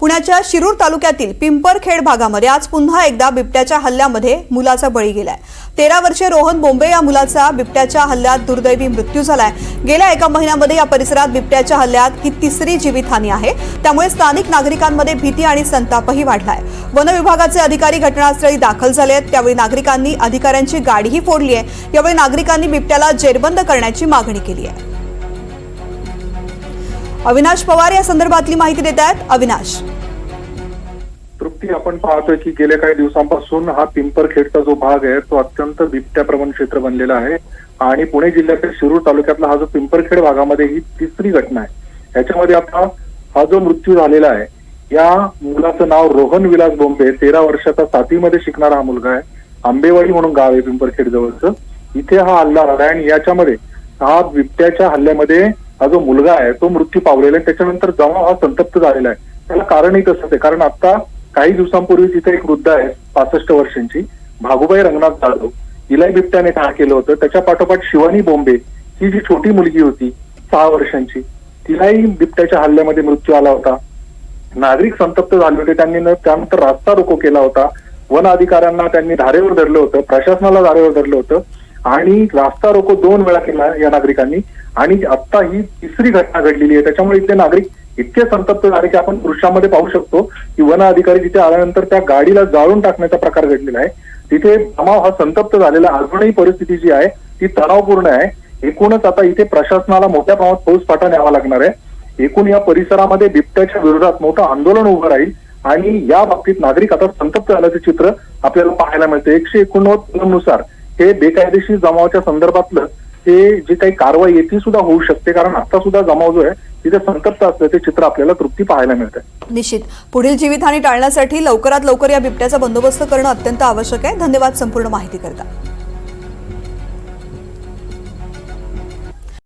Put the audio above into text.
पुण्याच्या शिरूर तालुक्यातील पिंपरखेड भागामध्ये आज पुन्हा एकदा बिबट्याच्या हल्ल्यामध्ये मुलाचा बळी गेलाय. तेरा वर्षे रोहन बोंबे या मुलाचा बिबट्याच्या हल्ल्यात दुर्दैवी मृत्यू झालाय. गेल्या एका महिन्यामध्ये या परिसरात बिबट्याच्या हल्ल्यात ही तिसरी जीवितहानी आहे. त्यामुळे स्थानिक नागरिकांमध्ये भीती आणि संतापही वाढलाय. वन विभागाचे अधिकारी घटनास्थळी दाखल झाले आहेत. त्यावेळी नागरिकांनी अधिकाऱ्यांची गाडीही फोडली आहे. यावेळी नागरिकांनी बिबट्याला जेरबंद करण्याची मागणी केली आहे. अविनाश पवार या संदर्भातली माहिती देत आहेत अविनाश. तृप्ती आपण पाहतोय की गेल्या काही दिवसांपासून हा पिंपरखेडचा जो भाग आहे तो अत्यंत बिबट्याप्रवण क्षेत्र बनलेला आहे. आणि पुणे जिल्ह्यातील शिरूर तालुक्यातला हा जो पिंपरखेड भागामध्ये ही तिसरी घटना आहे. याच्यामध्ये आता हा जो मृत्यू झालेला आहे या मुलाचं नाव रोहन विलास बोंबे तेरा वर्षाचा सातवीमध्ये शिकणारा हा मुलगा आहे. आंबेवाडी म्हणून गाव आहे पिंपरखेड जवळचं. इथे हा हल्ला झाला आणि याच्यामध्ये हा बिबट्याच्या हल्ल्यामध्ये हा जो मुलगा आहे तो मृत्यू पावलेला आहे. त्याच्यानंतर जमाव हा संतप्त झालेला आहे. त्याला कारणही तसंच आहे. कारण आता काही दिवसांपूर्वी तिथे एक वृद्ध आहे पासष्ट वर्षांची. भागुबाई रंगनाथ जाधव. इलाय बिबट्याने ठार केलं होतं. त्याच्या पाठोपाठ शिवानी बोंबे ही जी छोटी मुलगी होती सहा वर्षांची तिलाही बिबट्याच्या हल्ल्यामध्ये मृत्यू आला होता. नागरिक संतप्त झाले होते. त्यांनी त्यानंतर रास्ता रोको केला होता. वन अधिकाऱ्यांना त्यांनी धारेवर धरलं होतं. प्रशासनाला धारेवर धरलं होतं. आणि रास्ता रोको दोन वेळा केला या नागरिकांनी. आणि आता ही तिसरी घटना घडलेली आहे. त्याच्यामुळे इथले नागरिक इतके संतप्त झाले की आपण दृश्यामध्ये पाहू शकतो की वन अधिकारी तिथे आल्यानंतर त्या गाडीला जाळून टाकण्याचा प्रकार घडलेला आहे. तिथे जमाव हा संतप्त झालेला अजूनही परिस्थिती जी आहे ती तणावपूर्ण आहे. एकूणच आता इथे प्रशासनाला मोठ्या प्रमाणात फौजफाटा न्यावा लागणार आहे. एकूण या परिसरामध्ये बिबट्याच्या विरोधात मोठं आंदोलन उभं राहील आणि या बाबतीत नागरिक आता संतप्त झाल्याचं चित्र आपल्याला पाहायला मिळतं. एकशे एकोणनव्वदनुसार हे बेकायदेशीर जमावाच्या संदर्भातलं हे जी काही कारवाई आहे ती सुद्धा होऊ शकते. कारण आता सुद्धा जमाव जो आहे तिथे संतप्त असल्याचे चित्र आपल्याला तृप्ती पाहायला मिळतं निश्चित. पुढील जीवितहानी टाळण्यासाठी लवकरात लवकर या बिबट्याचा बंदोबस्त करणं अत्यंत आवश्यक आहे. धन्यवाद संपूर्ण माहिती करता